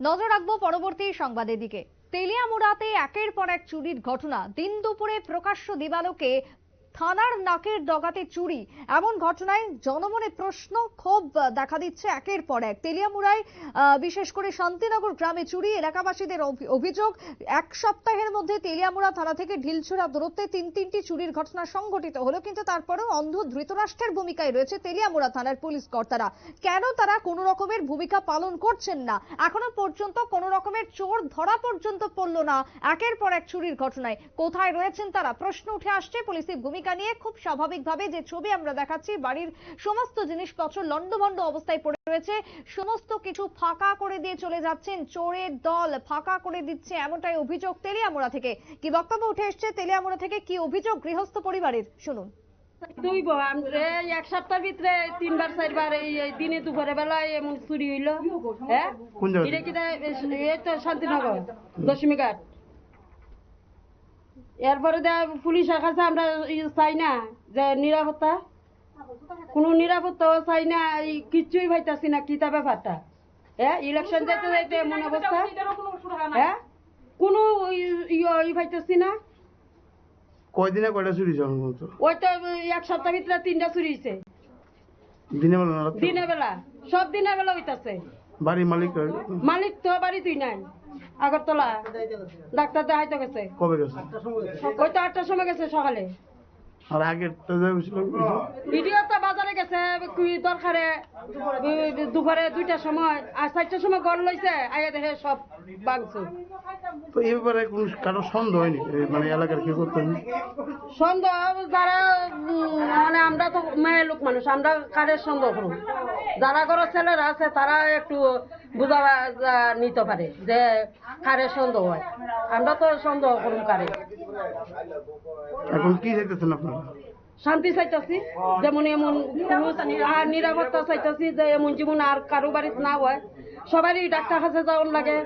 নজর রাখব পরবর্তী সংবাদের দিকে। তেলিয়ামুড়াতে একের পর এক চুরির ঘটনা। দিন দুপুরে প্রকাশ্য দিবালোকে থানার নাকের ডগাতে চুরি। এমন ঘটনায় জনমনে প্রশ্ন ক্ষোভ দেখা দিচ্ছে একের পর এক। তেলিয়ামুড়ায় বিশেষ করে শান্তিনগর গ্রামে চুরি এলাকাবাসীদের অভিযোগ। এক সপ্তাহের মধ্যে তেলিয়ামুড়া থানা থেকে ঢিলছুড়া দূরত্বে তিন তিনটি চুরির ঘটনা সংঘটিত হলো, কিন্তু তারপরেও অন্ধ ধৃতরাষ্ট্রের ভূমিকায় রয়েছে তেলিয়ামুড়া থানার পুলিশ কর্তারা। কেন তারা কোনো রকমের ভূমিকা পালন করছেন না? এখনও পর্যন্ত কোনো রকমের চোর ধরা পর্যন্ত পড়ল না। একের পর এক চুরির ঘটনায় কোথায় রয়েছেন তারা? প্রশ্ন উঠে আসছে পুলিশের ভূমিকা নিয়ে খুব স্বাভাবিকভাবে যে ছবি আমরা দেখাচ্ছি বাড়ির সমস্ত জিনিসপত্র লন্ডভন্ড অবস্থায় পড়ে রয়েছে। সমস্ত কিছু ফাঁকা করে দিয়ে চলে যাচ্ছেন চোরের দল। ফাঁকা করে দিচ্ছে এমনটাই অভিযোগ তেলিয়ামুড়া থেকে। কি বক্তব্য উঠে এসছে তেলিয়ামুড়া থেকে? কি অভিযোগ গৃহস্থ পরিবারের? শুনুন। দুই এক সপ্তাহের ভিতরে তিনবার চারবার এই দিনে দুপুরে বেলায় এমন চুরি হইল। হ্যাঁ? এটা কি শান্তিনগর দশমী ঘাট। এরপরে পুলিশের কাছে আমরা চাই না যে নিরাপত্তা কোনো নিরাপত্তাও চাই না এই কিচ্ছুই পাইতাছি না কিতা ব্যাপারটা। হ্যাঁ ইলেকশন যাইতে যাইতে এমন অবস্থা। হ্যাঁ কোনো ই- ই পাইতাছি না। কয়দিনে কয়টা চুরি ওই তো এক সপ্তাহের ভিতরে তিনটা চুরি হয়েছে। দিনে বেলা দিনের বেলা সব দিনের বেলা হইতাছে। বাড়ির মালিক? মালিক তো বাড়ি তুই নাই। আগরতলা। ডাক্তার দেখাইতে গেছে। কবে গেছে? ওই তো আটটার সময় গেছে সকালে। আর আগের ছিল ভিডিও তো বাজারে গেছে কি দরকারে? দুপুরে দুইটার সময় আর চারটার সময় গড় লইছে আইয়া দেখে সব বাংছে তো এই ব্যাপারে কোন কারও সন্দেহ হয়নি? মানে এলাকার কি করতেন সন্দেহ যারা মানে আমরা তো মেয়ে লোক মানুষ আমরা কারের সন্দেহ করুন যারা ঘরের ছেলেরা আছে তারা একটু বুঝা নিতে পারে যে কারের সন্দেহ হয়। আমরা তো সন্দেহ করুন কারে। এখন কি চাইতেছেন আপনারা? শান্তি চাইতাছি যেমন এমন আর নিরাপত্তা চাইতাছি যে এমন যেমন আর কারও বাড়িতে না হয়। সবারই ডাক্তার কাছে যাওয়ার লাগে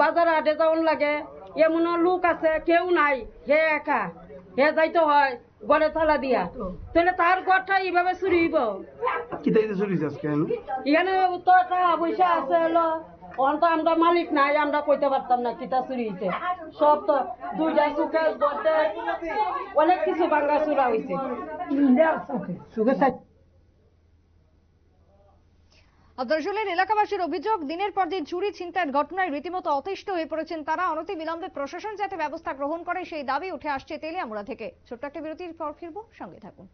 বাজার হাটে যাওয়ার লাগে। এমনও লোক আছে কেউ নাই হে একা হে যাইতে হয়। গড়ে তলা দিয়া। তাহলে তার গড়টা এইভাবে চুরি হইব? কি তাইতে চুরি আজকে এখানে তো টাকা পয়সা আছে হলো অন্ত তো আমরা মালিক নাই আমরা কইতে পারতাম না কিতা চুরি হইছে। সব তো দুইটা সুখে গড়তে অনেক কিছু বাঙ্গা চুরা হইছে। দর্শনের এলাকাবাসীর অভিযোগ, দিনের পর দিন চুরি, ছিনতাইয়ের ঘটনায় রীতিমতো অতিষ্ঠ হয়ে পড়েছেন তারা। অনতি বিলম্বে প্রশাসন যাতে ব্যবস্থা গ্রহণ করে, সেই দাবি উঠে আসছে তেলিয়ামুড়া থেকে। ছোট্ট একটা বিরতির পর ফিরবো, সঙ্গে থাকুন।